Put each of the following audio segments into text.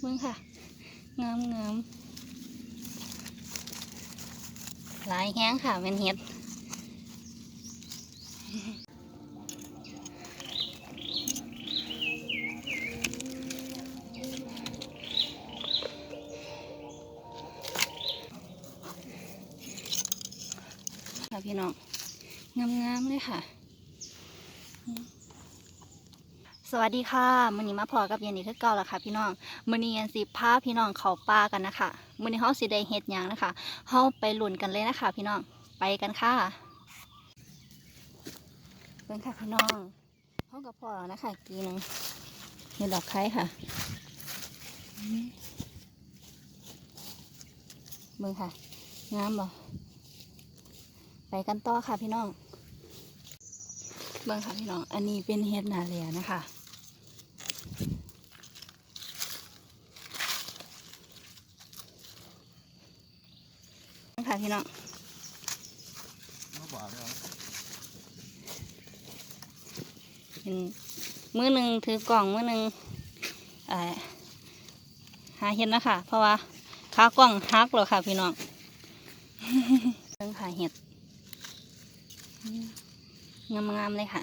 เบิ่งค่ะ งามงามหลายแห้งค่ะเป็นเห็ดค่ะพี่น้อง งามๆเลยค่ะ สวัสดีค่ะมื้อนี้มาพอกับเย็นนี้คือเก่าแล้วค่ะ พี่น้องมื้อนี้ยันสิพาพี่น้องเขาป่ากันนะคะมื้อนี้เฮาสิได้เฮ็ดหยังนะคะเฮาไปหลุนกันเลยนะคะ พี่น้องไปกันค่ะเบิ่งค่ะพี่น้องเฮากับพ่อแล้วนะคะกีนึงเห็ดดอกไข่ค่ะอืมเบิ่งค่ะงามบ่ไปกันต่อค่ะพี่น้องเบิ่งค่ะพี่น้องอันนี้เป็นเฮ็ดนาเลียนะคะ พี่น้องมาบอกเลยเป็นมือหนึ่งถือกล่องมือหนึ่งหาเห็ดนะคะเพราะว่าขากล่องฮักแล้วค่ะ พี่น้องเรื่องหาเห็ดงามๆเลยค่ะ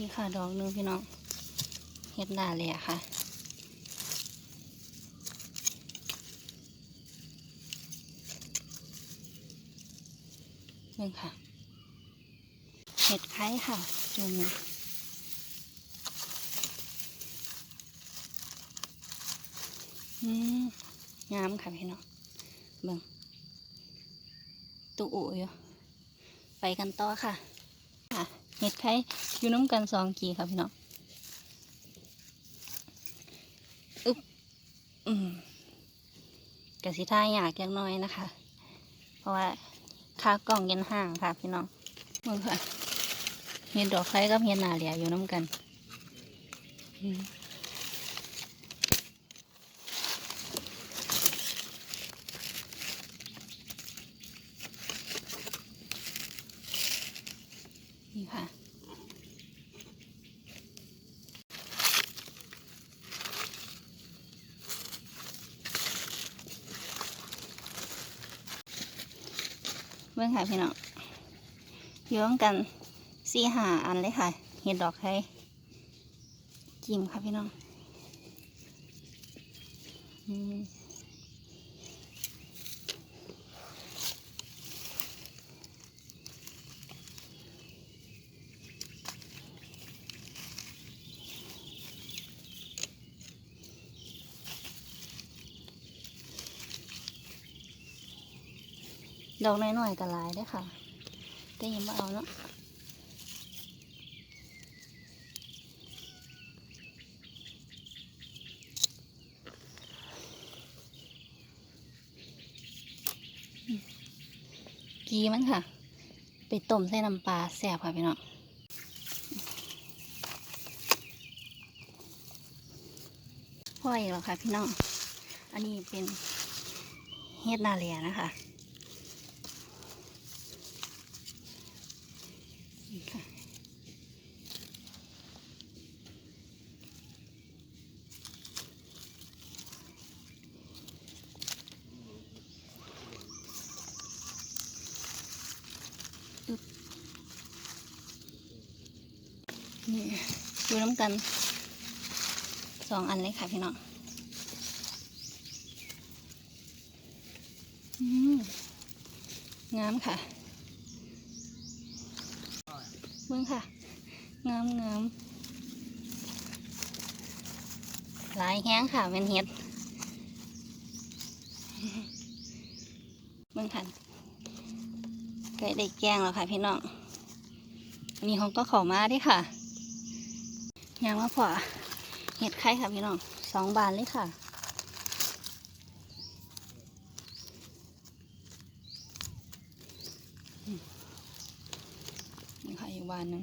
นี่ค่ะดอกหนึงพี่น้องเห็ดหนาเลยอะค่ะนี่ค่ะ เห็ดไข่ค่ะ จุ่มอืมงามค่ะพี่น้องเบิ่งตุอุอยู่ไปกันต่อค่ะ ค่ะ เห็ดไข่ อยู่น้ำกันสองกีค่ะพี่น้องอึ๊บอืมกะสิท่ายากยังน้อยนะคะ เพราะว่าคากล่องเย็นห่างค่ะพี่น้องมึงค่ะเห็นดอกไข่กับเห็นหนาเหลียอยู่น้ำกันอืมนี่ค่ะ เบิ่งค่ะพี่น้องอยู่ร่วมกันสี่หาอันเลยค่ะ เห็ดดอกให้จิ้มค่ะพี่น้อง อืม ดอกน้อยๆก็หลายได้ค่ะ แต่ยังไม่เอาเนาะกีมันค่ะ ไปต้มใส่น้ำปลาแซ่บค่ะพี่น้องพ่ออีกแล้วค่ะพี่น้อง อันนี้เป็นเฮ็ดนาเลียนะคะ นี่ค่ะนี่ดูน้ำกันสองอันเลยค่ะพี่น้องงามค่ะ เบิ่งค่ะ งามงามหลายแห้งค่ะเป็นเห็ดเบิ่งค่ะไก่ได้แกงแล้วค่ะพี่น้องอันนี้เขาก็ขอมาด้วยค่ะยางมาพอเห็ดไข่ค่ะพี่น้องสองบานเลยค่ะาลนึง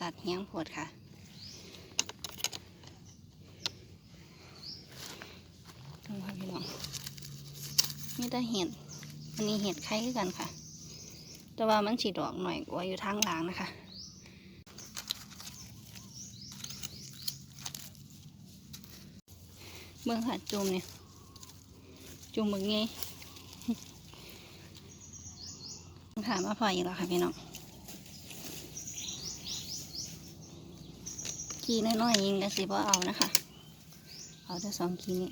ตัดเหี้ยงปวดค่ะ ดูค่ะพี่น้อง นี่แต่เห็ด อันนี้เห็ดไข่กันค่ะ แต่ว่ามันฉีดดอกหน่อยกว่าอยู่ทางหลังนะคะ เบิ่งค่ะจุ่มเนี่ยจุ่มเบิ่งไงค่ะมาพออีกแล้วค่ะพี่น้องกีน้อยๆยิงกันสิบ่เอานะคะ เอาแต่สองกีนี่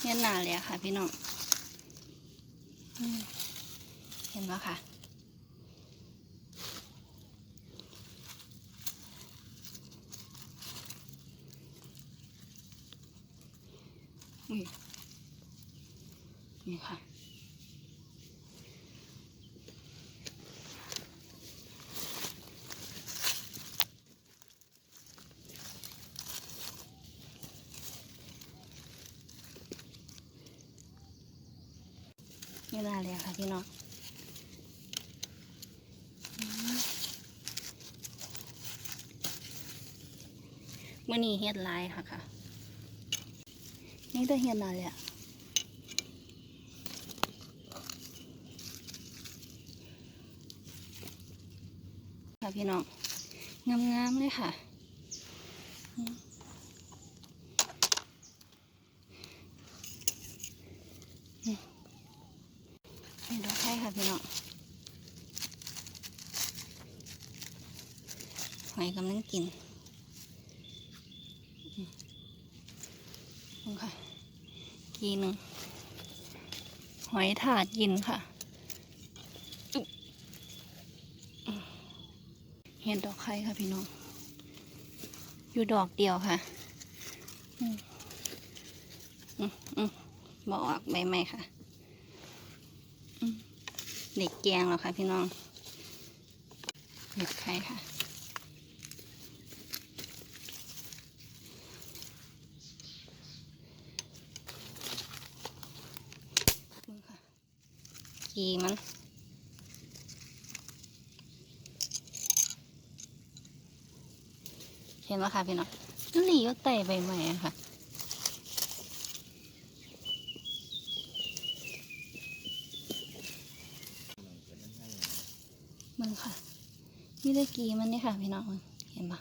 เห็นหนาเลยอะค่ะพี่น้อง อืมเห็นปะค่ะอุ้ยนี่ค่ะนี่น่าเลยค่ะพี่น้อง มื่อนี้เฮ็ดลายค่ะค่ะ นี่แต่เฮ็ดหลายเลยอะค่ะพี่น้อง งามๆเลยค่ะนี่ดอกไข่ค่ะพี่น้องหอยกำลังกินอืมนี่ค่ะีหนึ่งหอยถาดกินค่ะ เห็นดอกไข่ค่ะพี่น้อง อยู่ดอกเดียวค่ะอืมอืมอืมบอกออกใบไม้ค่ะเด็กแกงแล้วค่ะพี่น้องเห็ดไข่ค่ะ กีมัน เห็นไหมคะพี่น้องนั่นหลีก็ไต่ใบใหม่อะค่ะมันค่ะนี่ได้กีมันนี่ค่ะพี่น้องเห็นปะ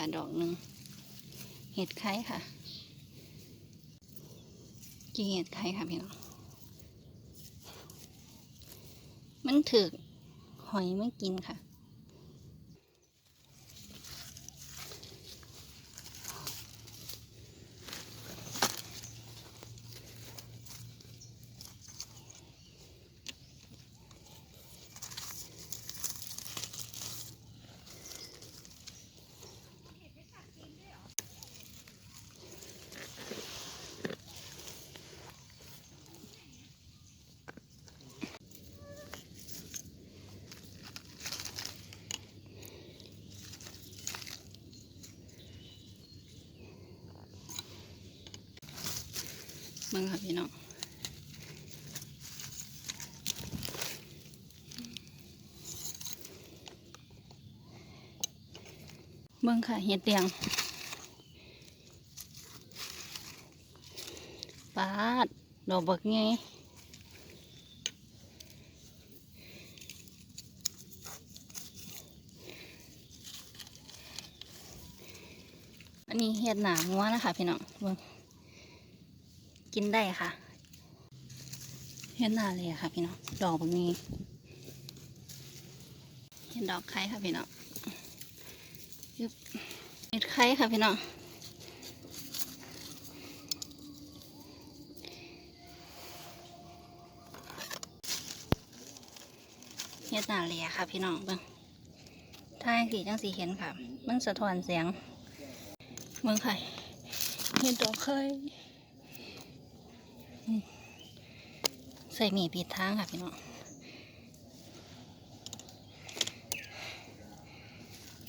ค่ะดอกหนึ่งเห็ดไข่ค่ะกีเห็ดไข่ค่ะพี่น้องมันถึกหอยไม่กินค่ะ มึงค่ะพี่น้องเบิ่งค่ะเห็ดเดียงปาดดอกบักไงอันนี้เห็ดหนางัวนะคะพี่น้องเบิ่ง กินได้ค่ะเห็นหน้าเลยอะค่ะพี่น้องดอกแบบนี้เห็นดอกไข่ค่ะพี่น้องยึบเห็ดไข่ค่ะพี่น้องเห็ดหน้าเลยอะค่ะพี่น้องเบิ่งถ้าสีจังสีเห็นค่ะ มันสะท้อนเสียงเมืองไข่เห็ดดอกไข่ ใส่หมีปิดทางค่ะพี่น้อง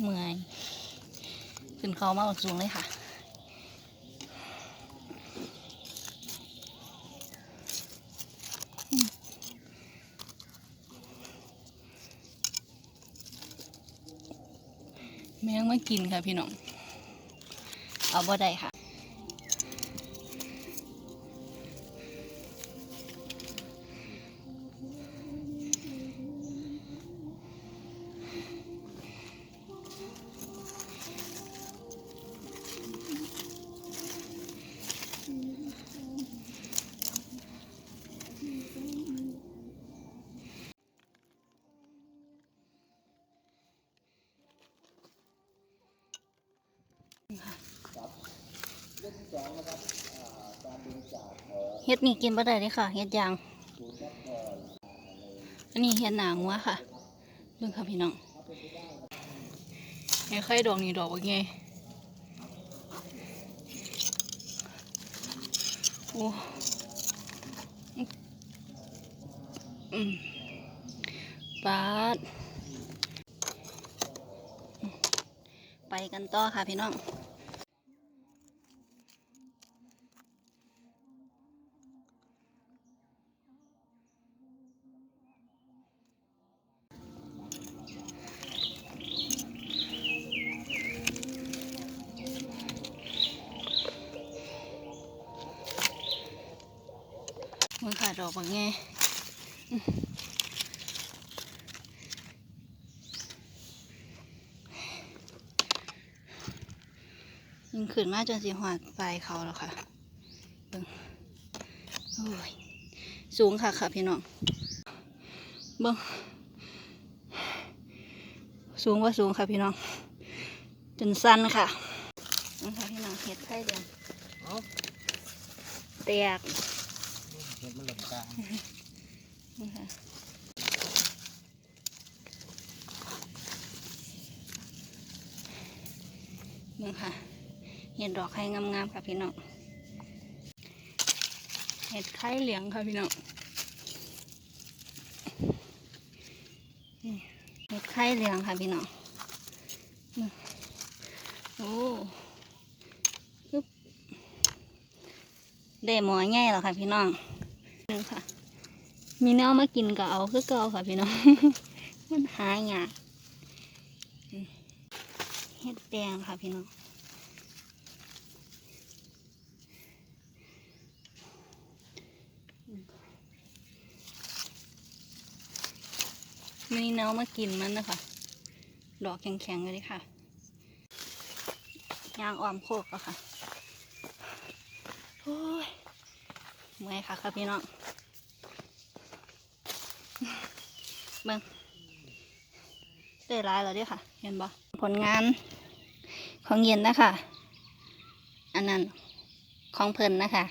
เมื่อยขึ้นเขามากสูงเลยค่ะแมงมากินค่ะพี่น้อง เอาบ่ได้ค่ะ เฮ็ดนี่กินบ่ได้เลยค่ะ เฮ็ดยาง อันนี้เฮ็ดหนางัวค่ะเบิ่งค่ะพี่น้องไอ้ไข่ดอกนี่ดอกว่าไงโอ้อืมปาดไปกันต่อค่ะพี่น้อง อกบางแง่อื้อยิงขึ้นมาจนสีหอดปลายเขาแล้วค่ะเบิ่งโอ้ย สูงค่ะค่ะพี่น้อง เบิ่งสูงว่าสูงค่ะพี่น้อง จนสั้นค่ะนี่ค่ะพี่น้องเห็ดไข่เดียวเอ้าแตกเห็ดมันหล่นกลางนี่ค่ะนี่ค่ะ เห็ดดอกไข่งามๆค่ะพี่น้อง เห็ดไข่เหลืองค่ะพี่น้องเห็ดไข่เหลืองค่ะพี่น้อง โอ้ปึ๊บได้หมอใหญ่แล้วค่ะพี่น้อง นี่ค่ะ มีแนวมากินก็เอาคือเก่าค่ะพี่น้อง มันหายากเฮ็ดแดงค่ะพี่น้องมีแนวมากินมันนะคะ ดอกแข็งๆเลยค่ะยางอ้อมโคกอะค่ะ โอ้ยเมื่อยค่ะค่ะพี่น้อง เบิ่งได้ร้ายแล้วเด้วยค่ะ เห็นบ่ผลงานของเย็นนะคะ อันนั้นของเพลินนะคะ